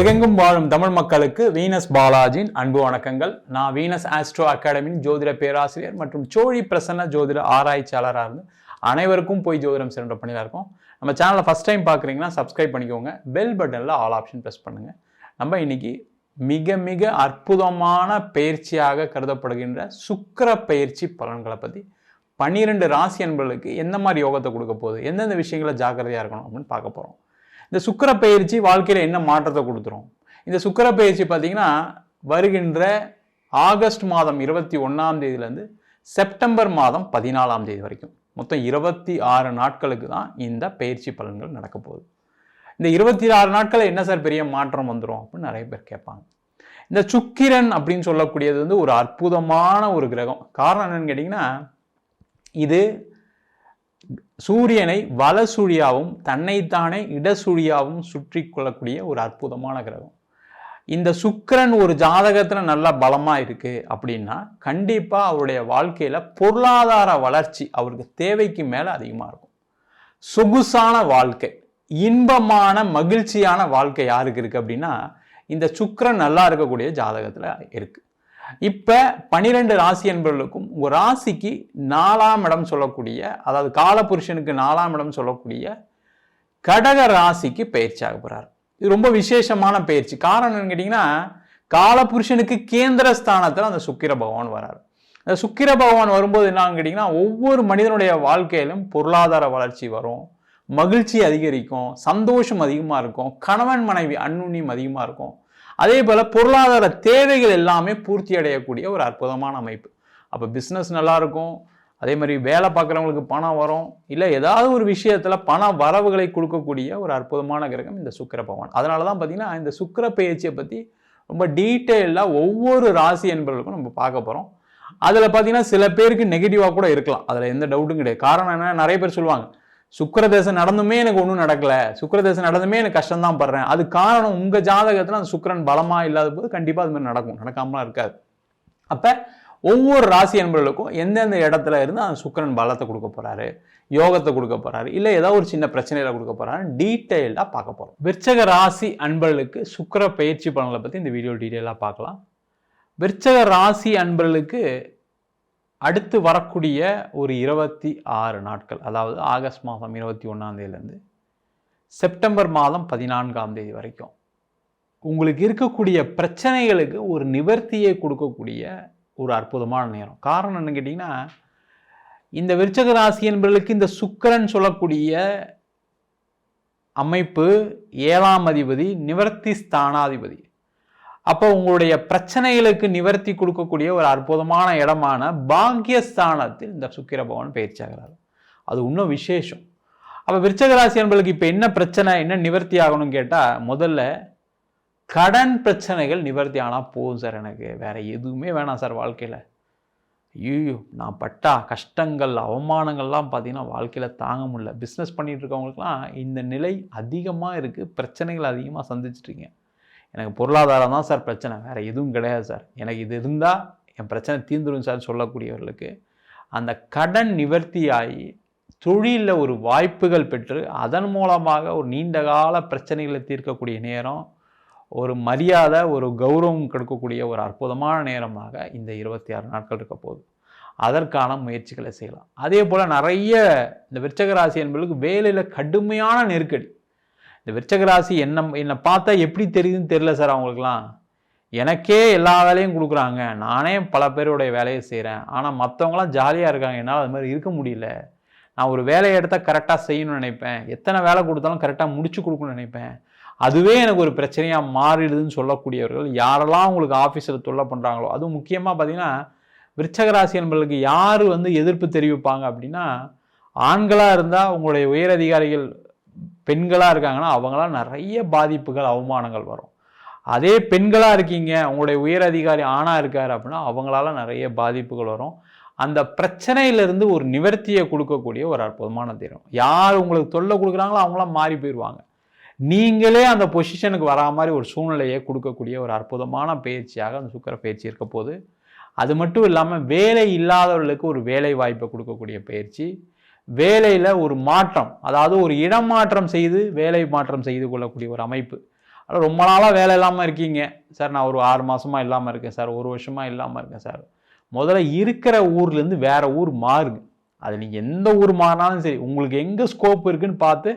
உலகெங்கும் வாழும் தமிழ் மக்களுக்கு வீனஸ் பாலாஜியின் அன்பு வணக்கங்கள். நான் வீனஸ் ஆஸ்ட்ரோ அகாடமியின் ஜோதிட பேராசிரியர் மற்றும் சோழி பிரசன்ன ஜோதிட ஆராய்ச்சியாளராக இருந்து அனைவருக்கும் போய் ஜோதிடம் சென்ற பணியாக இருக்கும். நம்ம சேனலை ஃபஸ்ட் டைம் பார்க்குறீங்கன்னா சப்ஸ்கிரைப் பண்ணிக்கோங்க. பெல் பட்டனில் ஆல் ஆப்ஷன் ப்ரெஸ் பண்ணுங்கள் நம்ம இன்னைக்கு மிக மிக அற்புதமான பயிற்சியாக கருதப்படுகின்ற சுக்கிர பயிற்சி பலன்களை பற்றி பன்னிரெண்டு ராசி என்பர்களுக்கு எந்த மாதிரி யோகத்தை கொடுக்க போகுது? எந்தெந்த விஷயங்களை ஜாக்கிரதையாக இருக்கணும் அப்படின்னு பார்க்க போகிறோம் இந்த சுக்கர பயிற்சி வாழ்க்கையில் என்ன மாற்றத்தை கொடுத்துரும்? இந்த சுக்கர பயிற்சி பார்த்தீங்கன்னா வருகின்ற ஆகஸ்ட் மாதம் இருபத்தி ஒன்றாம் தேதியிலேருந்து செப்டம்பர் மாதம் பதினாலாம் தேதி வரைக்கும். மொத்தம் இருபத்தி ஆறு நாட்களுக்கு தான் இந்த பயிற்சி பலன்கள் நடக்க போகுது. இந்த இருபத்தி ஆறு நாட்களில் என்ன சார் பெரிய மாற்றம் வந்துடும் அப்படின்னு நிறைய பேர் கேட்பாங்க. இந்த சுக்கிரன் அப்படின்னு சொல்லக்கூடியது வந்து ஒரு அற்புதமான ஒரு கிரகம். காரணம் என்னன்னு கேட்டிங்கன்னா இது சூரியனை வலசூழியாவும் தன்னைத்தானே இடசூழியாவும் சுற்றி கொள்ளக்கூடிய ஒரு அற்புதமான கிரகம். இந்த சுக்கரன் ஒரு ஜாதகத்தில் நல்லா பலமாக இருக்குது அப்படின்னா கண்டிப்பாக அவருடைய வாழ்க்கையில் பொருளாதார வளர்ச்சி அவருக்கு தேவைக்கு மேலே அதிகமாக இருக்கும். சொகுசான வாழ்க்கை இன்பமான மகிழ்ச்சியான வாழ்க்கை யாருக்கு இருக்குது அப்படின்னா இந்த சுக்கரன் நல்லா இருக்கக்கூடிய ஜாதகத்தில் இருக்குது இப்போ பனிரெண்டு ராசி என்பவர்களுக்கும் உங்கள் ராசிக்கு நாலாம் இடம் சொல்லக்கூடிய அதாவது காலபுருஷனுக்கு நாலாம் இடம் சொல்லக்கூடிய கடக ராசிக்கு பயிற்சியாக போகிறார் இது ரொம்ப விசேஷமான பயிற்சி. காரணம் என்னன்னு கேட்டிங்கன்னா காலபுருஷனுக்கு கேந்திர ஸ்தானத்தில் அந்த சுக்கிர பகவான் வரார். அந்த சுக்கிர பகவான் வரும்போது என்னன்னு கேட்டிங்கன்னா ஒவ்வொரு மனிதனுடைய வாழ்க்கையிலும் பொருளாதார வளர்ச்சி வரும் மகிழ்ச்சி அதிகரிக்கும் சந்தோஷம் அதிகமாக இருக்கும் கணவன் மனைவி அன்னுண்ணியம் அதிகமாக இருக்கும் அதே போல் பொருளாதார தேவைகள் எல்லாமே பூர்த்தி அடையக்கூடிய ஒரு அற்புதமான அமைப்பு. அப்போ பிஸ்னஸ் நல்லாயிருக்கும் அதே மாதிரி வேலை பார்க்குறவங்களுக்கு பணம் வரும். இல்லை ஏதாவது ஒரு விஷயத்தில் பண வரவுகளை கொடுக்கக்கூடிய ஒரு அற்புதமான கிரகம் இந்த சுக்கிர பகவான். அதனால தான் பார்த்தீங்கன்னா இந்த சுக்கிர பயிற்சியை பற்றி ரொம்ப டீட்டெயிலாக ஒவ்வொரு ராசி என்பவர்களுக்கும் நம்ம பார்க்க போகிறோம் அதில் பார்த்தீங்கன்னா சில பேருக்கு நெகட்டிவாக கூட இருக்கலாம். அதில் எந்த டவுட்டும் கிடையாது. காரணம் என்ன நிறைய பேர் சொல்லுவாங்க சுக்கரதேசம் நடந்துமே எனக்கு ஒன்றும் நடக்கல. சுக்கரதேசம் நடந்துமே எனக்கு கஷ்டம் தான் படுறேன். அது காரணம் உங்கள் ஜாதகத்தில் அந்த சுக்கரன் பலமாக இல்லாத போது கண்டிப்பாக அது மாதிரி நடக்கும். நடக்காமலாம் இருக்காது. அப்போ ஒவ்வொரு ராசி அன்பர்களுக்கும் எந்தெந்த இடத்துல இருந்து அந்த சுக்கரன் பலத்தை கொடுக்க போகிறாரு யோகத்தை கொடுக்க போகிறாரு இல்லை ஏதோ ஒரு சின்ன பிரச்சனையில் கொடுக்க போகிறாரு டீட்டெயில்டாக பார்க்க போகிறோம் விற்சக ராசி அன்பர்களுக்கு சுக்கர பயிற்சி பலன்களை பற்றி இந்த வீடியோ டீட்டெயிலாக பார்க்கலாம். விற்சக ராசி அன்பர்களுக்கு அடுத்து வரக்கூடிய ஒரு இருபத்தி ஆறு நாட்கள் அதாவது ஆகஸ்ட் மாதம் இருபத்தி ஒன்றாந்தேதியிலேருந்து செப்டம்பர் மாதம் பதினான்காம் தேதி வரைக்கும் உங்களுக்கு இருக்கக்கூடிய பிரச்சனைகளுக்கு ஒரு நிவர்த்தியை கொடுக்கக்கூடிய ஒரு அற்புதமான நேரம். காரணம் என்ன கேட்டிங்கன்னா இந்த விருச்சக ராசி என்பவர்களுக்கு இந்த சுக்கிரன் சொல்லக்கூடிய அமைப்பு ஏழாம் அதிபதி நிவர்த்தி ஸ்தானாதிபதி. அப்போ உங்களுடைய பிரச்சனைகளுக்கு நிவர்த்தி கொடுக்கக்கூடிய ஒரு அற்புதமான இடமான பாக்கியஸ்தானத்தில் இந்த சுக்கிர பகவான் பயிற்சியாகிறார் அது இன்னும் விசேஷம். அப்போ விருச்சகராசி என்பதுக்கு இப்போ என்ன பிரச்சனை என்ன நிவர்த்தி ஆகணும்னு கேட்டால் முதல்ல கடன் பிரச்சனைகள் நிவர்த்தி ஆனால் போதும் சார் எனக்கு. வேறு எதுவுமே வேணாம் சார் வாழ்க்கையில். ஐயோ நான் பட்டா கஷ்டங்கள் அவமானங்கள்லாம் பார்த்தீங்கன்னா வாழ்க்கையில் தாங்க முடியல. பிஸ்னஸ் பண்ணிகிட்டு இருக்கவங்களுக்குலாம் இந்த நிலை அதிகமாக இருக்குது பிரச்சனைகள் அதிகமாக சந்திச்சிட்ருக்கீங்க எனக்கு பொருளாதாரம் தான் சார் பிரச்சனை. வேறு எதுவும் கிடையாது சார். எனக்கு இது இருந்தால் என் பிரச்சனை தீர்ந்துடும் சார் சொல்லக்கூடியவர்களுக்கு. அந்த கடன் நிவர்த்தியாகி தொழிலில் ஒரு வாய்ப்புகள் பெற்று அதன் மூலமாக ஒரு நீண்ட கால பிரச்சனைகளை தீர்க்கக்கூடிய நேரம் ஒரு மரியாதை ஒரு கௌரவம் கொடுக்கக்கூடிய ஒரு அற்புதமான நேரமாக இந்த இருபத்தி ஆறு நாட்கள் இருக்க போகுது. அதற்கான முயற்சிகளை செய்யலாம். அதே போல் நிறைய இந்த விற்சக ராசி என்பதுக்கு வேலையில் கடுமையான நெருக்கடி. இந்த விருச்சக ராசி என்ன என்னை பார்த்தா எப்படி தெரியுதுன்னு தெரியல சார் அவங்களுக்குலாம் எனக்கே எல்லா வேலையும் கொடுக்குறாங்க. நானே பல பேருடைய வேலையை செய்கிறேன் ஆனால் மற்றவங்களாம் ஜாலியாக இருக்காங்க. என்னால் அது மாதிரி இருக்க முடியல. நான் ஒரு வேலையை எடுத்தால் கரெக்டாக செய்யணும்னு நினைப்பேன். எத்தனை வேலை கொடுத்தாலும் கரெக்டாக முடிச்சு கொடுக்கணும்னு நினைப்பேன். அதுவே எனக்கு ஒரு பிரச்சனையாக மாறிடுதுன்னு சொல்லக்கூடியவர்கள் யாரெல்லாம் உங்களுக்கு ஆஃபீஸில் தொல்லை பண்ணுறாங்களோ அதுவும் முக்கியமாக பார்த்தீங்கன்னா விருச்சகராசி என்பவர்களுக்கு யார் வந்து எதிர்ப்பு தெரிவிப்பாங்க அப்படின்னா ஆண்களாக இருந்தால் உங்களுடைய உயரதிகாரிகள் பெண்களாக இருக்காங்கன்னா அவங்களாம் நிறைய பாதிப்புகள் அவமானங்கள் வரும். அதே பெண்களாக இருக்கீங்க உங்களுடைய உயர் அதிகாரி ஆணாக இருக்கார் அப்படின்னா அவங்களால நிறைய பாதிப்புகள் வரும். அந்த பிரச்சனையிலிருந்து ஒரு நிவர்த்தியை கொடுக்கக்கூடிய ஒரு அற்புதமான தீரம். யார் உங்களுக்கு தொல்லை கொடுக்குறாங்களோ அவங்களாம் மாறி போயிடுவாங்க. நீங்களே அந்த பொசிஷனுக்கு வரா மாதிரி ஒரு சூழ்நிலையை கொடுக்கக்கூடிய ஒரு அற்புதமான பயிற்சியாக அந்த சுக்கர பயிற்சி இருக்க போது அது மட்டும் இல்லாமல் வேலை இல்லாதவர்களுக்கு ஒரு வேலை வாய்ப்பை கொடுக்கக்கூடிய பயிற்சி. வேலையில் ஒரு மாற்றம் அதாவது ஒரு இடமாற்றம் செய்து வேலை மாற்றம் செய்து கொள்ளக்கூடிய ஒரு அமைப்பு. ஆனால் ரொம்ப நாளாக வேலை இல்லாமல் இருக்கீங்க. சார் நான் ஒரு ஆறு மாதமாக இல்லாமல் இருக்கேன் சார். ஒரு வருஷமாக இல்லாமல் இருக்கேன் சார். முதல்ல இருக்கிற ஊர்லேருந்து வேறு ஊர் மாறுங்க. அது நீங்கள் எந்த ஊர் மாறினாலும் சரி உங்களுக்கு எங்கே ஸ்கோப் இருக்குன்னு பார்த்து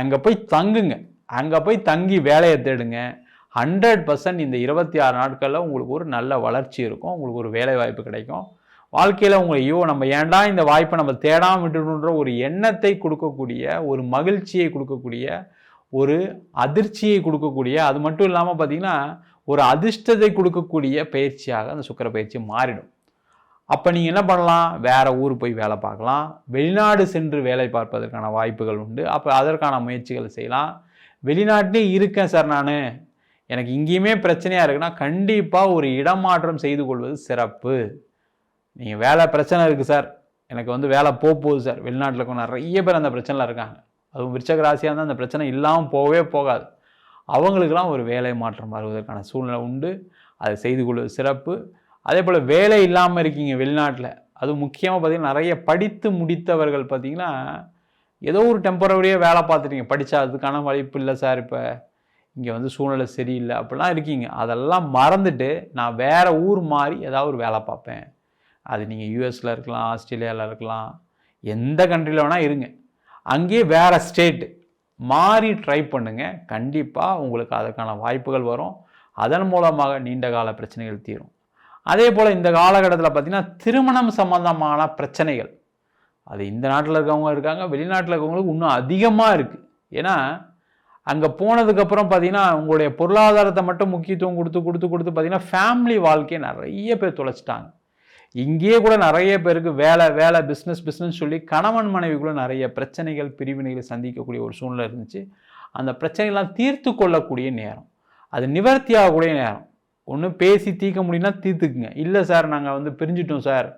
அங்கே போய் தங்குங்க. அங்கே போய் தங்கி வேலையை தேடுங்க. ஹண்ட்ரட் பர்சன்ட் இந்த இருபத்தி ஆறு நாட்களில் உங்களுக்கு ஒரு நல்ல வளர்ச்சி இருக்கும். உங்களுக்கு ஒரு வேலை வாய்ப்பு கிடைக்கும். வாழ்க்கையில் உங்களை ஐயோ நம்ம ஏன்டா இந்த வாய்ப்பை நம்ம தேடாமல் விட்டுணுன்ற ஒரு எண்ணத்தை கொடுக்கக்கூடிய ஒரு மகிழ்ச்சியை கொடுக்கக்கூடிய ஒரு அதிர்ச்சியை கொடுக்கக்கூடிய அது மட்டும் இல்லாமல் பார்த்தீங்கன்னா ஒரு அதிர்ஷ்டத்தை கொடுக்கக்கூடிய பயிற்சியாக அந்த சுக்கர பயிற்சி மாறிடும். அப்போ நீங்கள் என்ன பண்ணலாம்? வேறு ஊர் போய் வேலை பார்க்கலாம். வெளிநாடு சென்று வேலை பார்ப்பதற்கான வாய்ப்புகள் உண்டு. அப்போ அதற்கான முயற்சிகள் செய்யலாம். வெளிநாட்டிலே இருக்கேன் சார் நான். எனக்கு இங்கேயுமே பிரச்சனையாக இருக்குன்னா கண்டிப்பாக ஒரு இடமாற்றம் செய்து கொள்வது சிறப்பு. நீங்கள் வேலை பிரச்சனை இருக்குது சார். எனக்கு வந்து வேலை போக போகுது சார். வெளிநாட்டில் இருக்க நிறைய பேர் அந்த பிரச்சனையில் இருக்காங்க. அதுவும் விருச்சக ராசியாக இருந்தால் அந்த பிரச்சனை இல்லாமல் போகவே போகாது. அவங்களுக்கெல்லாம் ஒரு வேலை மாற்றம் வருவதற்கான சூழ்நிலை உண்டு. அதை செய்து கொள்வது சிறப்பு. அதே போல் வேலை இல்லாமல் இருக்கீங்க வெளிநாட்டில். அது முக்கியமாக பார்த்திங்கன்னா நிறைய படித்து முடித்தவர்கள் பார்த்தீங்கன்னா ஏதோ ஒரு டெம்பரவரியாக வேலை பார்த்துட்டீங்க. படித்தா அதுக்கான வாய்ப்பு இல்லை சார் இப்போ. இங்கே வந்து சூழ்நிலை சரியில்லை அப்படிலாம் இருக்கீங்க. அதெல்லாம் மறந்துட்டு நான் வேறு ஊர் மாறி ஏதாவது ஒரு வேலை பார்ப்பேன். அது நீங்கள் யூஎஸில் இருக்கலாம் ஆஸ்திரேலியாவில் இருக்கலாம் எந்த கண்ட்ரியில் வேணால் இருங்க. அங்கேயே வேறு ஸ்டேட்டு மாறி ட்ரை பண்ணுங்கள் கண்டிப்பாக உங்களுக்கு அதற்கான வாய்ப்புகள் வரும். அதன் மூலமாக நீண்ட கால பிரச்சனைகள் தீரும். அதே போல் இந்த காலகட்டத்தில் பார்த்தீங்கன்னா திருமணம் சம்மந்தமான பிரச்சனைகள். அது இந்த நாட்டில் இருக்கவங்க இருக்காங்க வெளிநாட்டில் இருக்கவங்களுக்கு இன்னும் அதிகமாக இருக்குது ஏன்னா அங்கே போனதுக்கப்புறம் பார்த்தீங்கன்னா உங்களுடைய பொருளாதாரத்தை மட்டும் முக்கியத்துவம் கொடுத்து கொடுத்து கொடுத்து பார்த்தீங்கன்னா ஃபேமிலி வாழ்க்கையை நிறைய பேர் தொலைச்சிட்டாங்க. இங்கேயே கூட நிறைய பேருக்கு வேலை வேலை பிஸ்னஸ் பிஸ்னஸ் சொல்லி கணவன் மனைவிக்குள்ள நிறைய பிரச்சனைகள் பிரிவினைகளை சந்திக்கக்கூடிய ஒரு சூழ்நிலை இருந்துச்சு. அந்த பிரச்சனைகள்லாம் தீர்த்து கொள்ளக்கூடிய நேரம். அது நிவர்த்தி ஆகக்கூடிய நேரம். ஒன்று பேசி தீர்க்க முடியும்னா தீர்த்துக்குங்க. இல்லை சார் நாங்கள் வந்து பிரிஞ்சிட்டோம் சார்.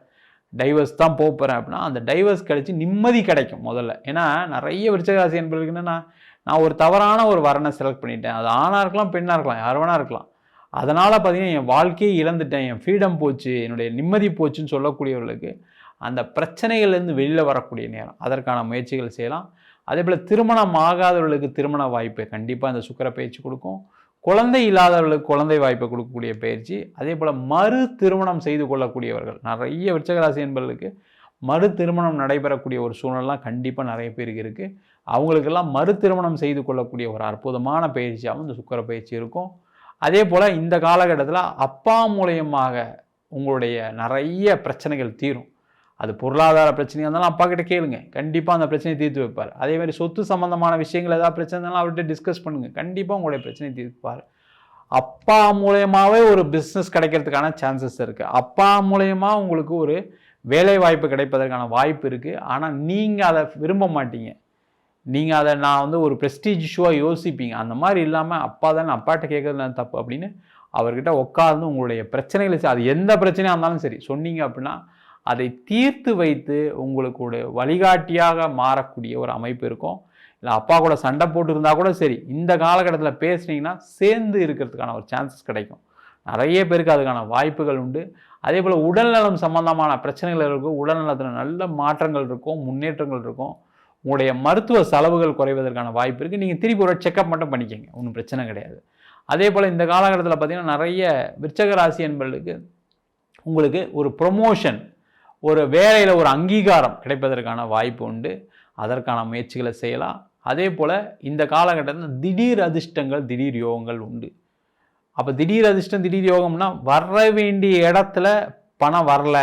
டைவர்ஸ் தான் போக போகிறேன் அப்படின்னா அந்த டைவர்ஸ் கிடச்சி நிம்மதி கிடைக்கும் முதல்ல. ஏன்னா நிறைய விருச்சகராசி என்பதுக்கு என்னென்னா நான் ஒரு தவறான ஒரு வரனை செலக்ட் பண்ணிட்டேன். அது ஆணாக இருக்கலாம் பெண்ணாக இருக்கலாம் யார் வேணா இருக்கலாம். அதனால் பார்த்தீங்கன்னா என் வாழ்க்கையை இழந்துட்டேன். என் ஃப்ரீடம் போச்சு. என்னுடைய நிம்மதி போச்சுன்னு சொல்லக்கூடியவர்களுக்கு அந்த பிரச்சனைகள்லேருந்து வெளியில் வரக்கூடிய நேரம். அதற்கான முயற்சிகள் செய்யலாம். அதே போல் திருமணம் ஆகாதவர்களுக்கு திருமண வாய்ப்பு கண்டிப்பாக அந்த சுக்கர பயிற்சி கொடுக்கும். குழந்தை இல்லாதவர்களுக்கு குழந்தை வாய்ப்பை கொடுக்கக்கூடிய பயிற்சி. அதே போல் மறு திருமணம் செய்து கொள்ளக்கூடியவர்கள். நிறைய விருச்சகராசி என்பவர்களுக்கு மறு திருமணம் நடைபெறக்கூடிய ஒரு சூழ்நிலாம் கண்டிப்பாக நிறைய பேருக்கு இருக்குது அவங்களுக்கெல்லாம் மறு திருமணம் செய்து கொள்ளக்கூடிய ஒரு அற்புதமான பயிற்சியாகவும் இந்த சுக்கர பயிற்சி இருக்கும். அதே போல் இந்த காலகட்டத்தில் அப்பா மூலியமாக உங்களுடைய நிறைய பிரச்சனைகள் தீரும். அது பொருளாதார பிரச்சனையாக இருந்தாலும் அப்பா கிட்ட கேளுங்க. கண்டிப்பாக அந்த பிரச்சனையை தீர்த்து வைப்பார். அதே மாதிரி சொத்து சம்மந்தமான விஷயங்கள் ஏதாவது பிரச்சனை இருந்தாலும் அவர்கிட்ட டிஸ்கஸ் பண்ணுங்கள் கண்டிப்பாக உங்களுடைய பிரச்சனையை தீர்ப்பார். அப்பா மூலயமாவே ஒரு பிஸ்னஸ் கிடைக்கிறதுக்கான சான்சஸ் இருக்குது அப்பா மூலயமா உங்களுக்கு ஒரு வேலை வாய்ப்பு கிடைப்பதற்கான வாய்ப்பு இருக்குது ஆனால் நீங்கள் அதை விரும்ப மாட்டீங்க. நீங்கள் அதை நான் வந்து ஒரு ப்ரெஸ்டீஜ் இஷ்யூவாக யோசிப்பீங்க. அந்த மாதிரி இல்லாமல் அப்பா தானே அப்பாட்ட கேட்கறது நான் தப்பு அப்படின்னு அவர்கிட்ட உட்காந்து உங்களுடைய பிரச்சனைகளை அது எந்த பிரச்சனையாக இருந்தாலும் சரி சொன்னீங்க அப்படின்னா அதை தீர்த்து வைத்து உங்களுக்கு ஒரு வழிகாட்டியாக மாறக்கூடிய ஒரு அமைப்பு இருக்கும். இல்லை அப்பா கூட சண்டை போட்டுருந்தா கூட சரி இந்த காலகட்டத்தில் பேசுனீங்கன்னா சேர்ந்து இருக்கிறதுக்கான ஒரு சான்சஸ் கிடைக்கும். நிறைய பேருக்கு அதுக்கான வாய்ப்புகள் உண்டு. அதே போல் உடல்நலம் சம்பந்தமான பிரச்சனைகள் இருக்கும். உடல்நலத்தில் நல்ல மாற்றங்கள் இருக்கும் முன்னேற்றங்கள் இருக்கும். உங்களுடைய மருத்துவ செலவுகள் குறைவதற்கான வாய்ப்பு இருக்குது நீங்கள் திருப்பி ஒரு செக்கப் மட்டும் பண்ணிக்கோங்க. ஒன்றும் பிரச்சனை கிடையாது. அதே போல் இந்த காலகட்டத்தில் பார்த்திங்கன்னா நிறைய விருச்சக ராசி என்பவர்களுக்கு உங்களுக்கு ஒரு ப்ரொமோஷன் ஒரு வேலையில் ஒரு அங்கீகாரம் கிடைப்பதற்கான வாய்ப்பு உண்டு. அதற்கான முயற்சிகளை செய்யலாம். அதே போல் இந்த காலகட்டத்தில் திடீர் அதிர்ஷ்டங்கள் திடீர் யோகங்கள் உண்டு. அப்போ திடீர் அதிர்ஷ்டம் திடீர் யோகம்னா வர வேண்டிய இடத்துல பணம் வரல.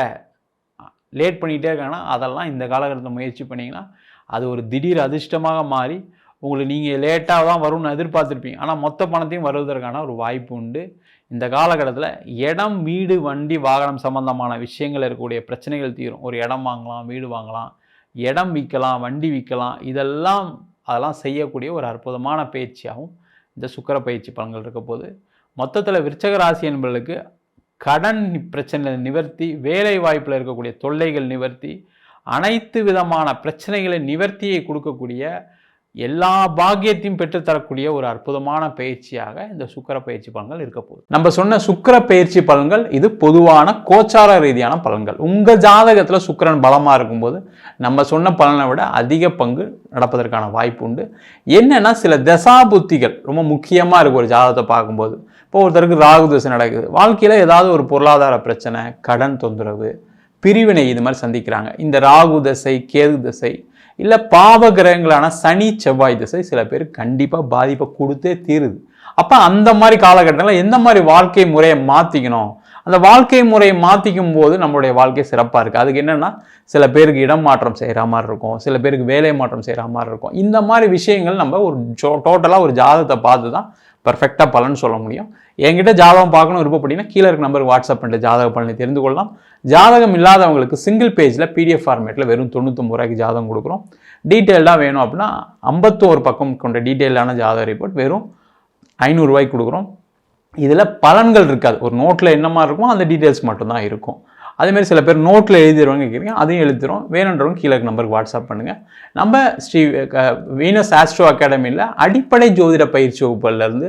லேட் பண்ணிகிட்டே இருக்காங்கன்னா அதெல்லாம் இந்த காலகட்டத்தில் முயற்சி பண்ணிங்கன்னா அது ஒரு திடீர் அதிர்ஷ்டமாக மாறி உங்களுக்கு நீங்கள் லேட்டாக தான் வரும்னு எதிர்பார்த்துருப்பீங்க. ஆனால் மொத்த பணத்தையும் வருவதற்கான ஒரு வாய்ப்பு உண்டு. இந்த காலகட்டத்தில் இடம் வீடு வண்டி வாகனம் சம்பந்தமான விஷயங்கள் இருக்கக்கூடிய பிரச்சனைகள் தீரும். ஒரு இடம் வாங்கலாம் வீடு வாங்கலாம் இடம் விற்கலாம் வண்டி விற்கலாம் இதெல்லாம் அதெல்லாம் செய்யக்கூடிய ஒரு அற்புதமான பயிற்சியாகவும் இந்த சுக்கர பயிற்சி பலன்கள் இருக்க போது மொத்தத்தில் விருச்சக ராசி என்பவர்களுக்கு கடன் பிரச்சனை நிவர்த்தி வேலை வாய்ப்பில் இருக்கக்கூடிய தொல்லைகள் நிவர்த்தி அனைத்து விதமான பிரச்சனைகளை நிவர்த்தியை கொடுக்கக்கூடிய எல்லா பாக்கியத்தையும் பெற்றுத்தரக்கூடிய ஒரு அற்புதமான பயிற்சியாக இந்த சுக்கிர பயிற்சி பலன்கள் இருக்க போகுது. நம்ம சொன்ன சுக்கிர பயிற்சி பலன்கள் இது பொதுவான கோச்சார ரீதியான பலன்கள். உங்கள் ஜாதகத்தில் சுக்கிரன் பலமாக இருக்கும்போது நம்ம சொன்ன பலனை விட அதிக பங்கு நடப்பதற்கான வாய்ப்பு உண்டு. என்னென்னா சில தசா புத்திகள் ரொம்ப முக்கியமாக இருக்கு ஒரு ஜாதகத்தை பார்க்கும்போது. இப்போ ஒருத்தருக்கு ராகு தசை நடக்குது. வாழ்க்கையில் ஏதாவது ஒரு பொருளாதார பிரச்சனை கடன் தொந்தரவு பிரிவினை இது மாதிரி சந்திக்கிறாங்க. இந்த ராகு தசை கேது தசை இல்லை பாவ கிரகங்களான சனி செவ்வாய் திசை சில பேர் கண்டிப்பாக பாதிப்பை கொடுத்தே தீருது. அப்போ அந்த மாதிரி காலகட்டங்களில் எந்த மாதிரி வாழ்க்கை முறையை மாற்றிக்கணும் அந்த வாழ்க்கை முறையை மாற்றிக்கும் போது நம்மளுடைய வாழ்க்கை சிறப்பாக இருக்குது அதுக்கு என்னென்னா சில பேருக்கு இடம் மாற்றம் செய்கிற மாதிரி இருக்கும். சில பேருக்கு வேலை மாற்றம் செய்கிற மாதிரி இருக்கும். இந்த மாதிரி விஷயங்கள் நம்ம ஒரு டோட்டலாக ஒரு ஜாதகத்தை பார்த்து தான் பர்ஃபெக்டாக பலன் சொல்ல முடியும். என்கிட்ட ஜாதகம் பார்க்கணும் விருப்பப்பட்டீங்கன்னா கீழே இருக்க நம்பருக்கு வாட்ஸ்அப் பண்ணிட்டு ஜாதக பலனை தெரிந்து கொள்ளலாம். ஜாதகம் இல்லாதவங்களுக்கு சிங்கிள் பேஜில் பிடிஎஃப் ஃபார்மேட்டில் வெறும் தொண்ணூற்றம்பது ரூபாய்க்கு ஜாதகம் கொடுக்குறோம். டீட்டெயில்டாக வேணும் அப்படின்னா ஐம்பத்தோரு பக்கம் கொண்ட டீட்டெயிலான ஜாதக ரிப்போர்ட் வெறும் ஐநூறுரூவாய்க்கு கொடுக்குறோம். இதில் பலன்கள் இருக்காது. ஒரு நோட்டில் என்ன மாதிரி இருக்குமோ அந்த டீட்டெயில்ஸ் மட்டும்தான் இருக்கும். அதேமாதிரி சில பேர் நோட்டில் எழுதிடுவாங்க கேட்குறீங்க அதையும் எழுதிடுறோம் வேணுன்றவங்க கீழே நம்பருக்கு வாட்ஸ்அப் பண்ணுங்கள் நம்ம ஸ்ரீ க- வீனஸ் ஆஸ்ட்ரோ அகாடமியில் அடிப்படை ஜோதிட பயிற்சி வகுப்புலேருந்து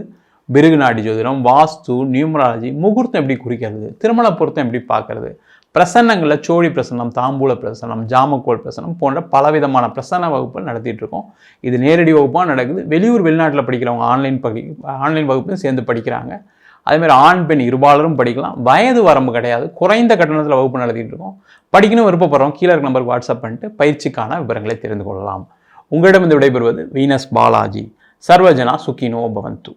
பிருகுநாடி ஜோதிடம் வாஸ்து நியூமராலஜி முகூர்த்தம் எப்படி குறிக்கிறது திருமண பொருத்தம் எப்படி பார்க்கறது பிரசன்னங்களில் சோழி பிரசன்னம் தாம்பூல பிரசன்னம் ஜாமக்கோல் பிரசன்னம் போன்ற பலவிதமான பிரசன்ன வகுப்புகள் நடத்திட்டு இருக்கோம். இது நேரடி வகுப்பாக நடக்குது. வெளியூர் வெளிநாட்டில் படிக்கிறவங்க ஆன்லைன் படி ஆன்லைன் வகுப்பும் சேர்ந்து படிக்கிறாங்க. அதேமாதிரி ஆண் பெண் இருபாலரும் படிக்கலாம். வயது வரம்பு கிடையாது. குறைந்த கட்டணத்தில் வகுப்பு நடத்திட்டு இருக்கோம். படிக்கணும் விருப்பப்படுறோம். கீழே இருக்க நம்பருக்கு வாட்ஸ்அப் பண்ணிட்டு பயிற்சிக்கான விவரங்களை தெரிந்து கொள்ளலாம். உங்களிடம் இந்த விடைபெறுவது வீனஸ் பாலாஜி. சர்வஜனா சுகினோ பவந்து.